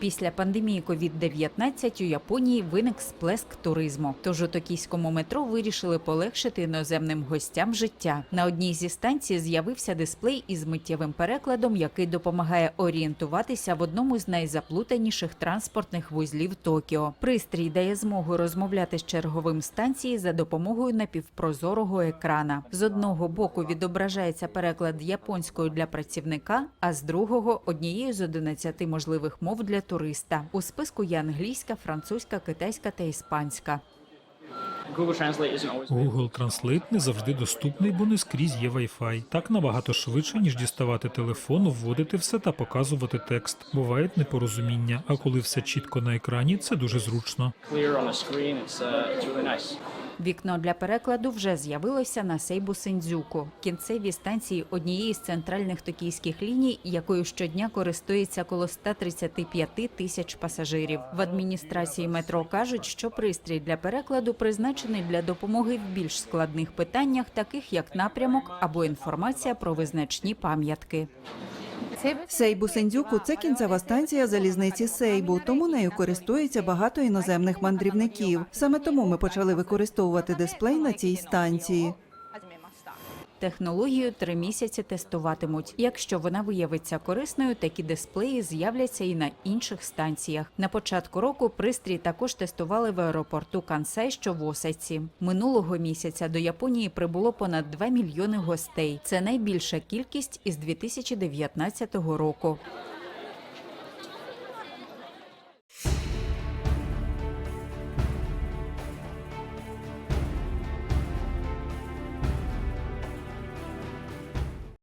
Після пандемії COVID-19 у Японії виник сплеск туризму. Тож у токійському метро вирішили полегшити іноземним гостям життя. На одній зі станцій з'явився дисплей із миттєвим перекладом, який допомагає орієнтуватися в одному з найзаплутаніших транспортних вузлів Токіо. Пристрій дає змогу розмовляти з черговим станції за допомогою напівпрозорого екрана. З одного боку відображається переклад японською для працівника, а з другого однією з 11 можливих мов для туриста. У списку є англійська, французька, китайська та іспанська. Google Translate не завжди доступний, бо не скрізь є Wi-Fi. Так набагато швидше, ніж діставати телефон, вводити все та показувати текст. Бувають непорозуміння, а коли все чітко на екрані, це дуже зручно. Вікно для перекладу вже з'явилося на Сейбу Синдзюку, кінцевій станції однієї з центральних токійських ліній, якою щодня користується коло 135 тисяч пасажирів. В адміністрації метро кажуть, що пристрій для перекладу призначений для допомоги в більш складних питаннях, таких як напрямок або інформація про визначні пам'ятки. Сейбу Сендзюку це кінцева станція залізниці Сейбу, тому нею користується багато іноземних мандрівників. Саме тому ми почали використовувати дисплей на цій станції. Технологію три місяці тестуватимуть. Якщо вона виявиться корисною, такі дисплеї з'являться і на інших станціях. На початку року пристрій також тестували в аеропорту Кансай, що в Осаці. Минулого місяця до Японії прибуло понад 2 мільйони гостей. Це найбільша кількість із 2019 року.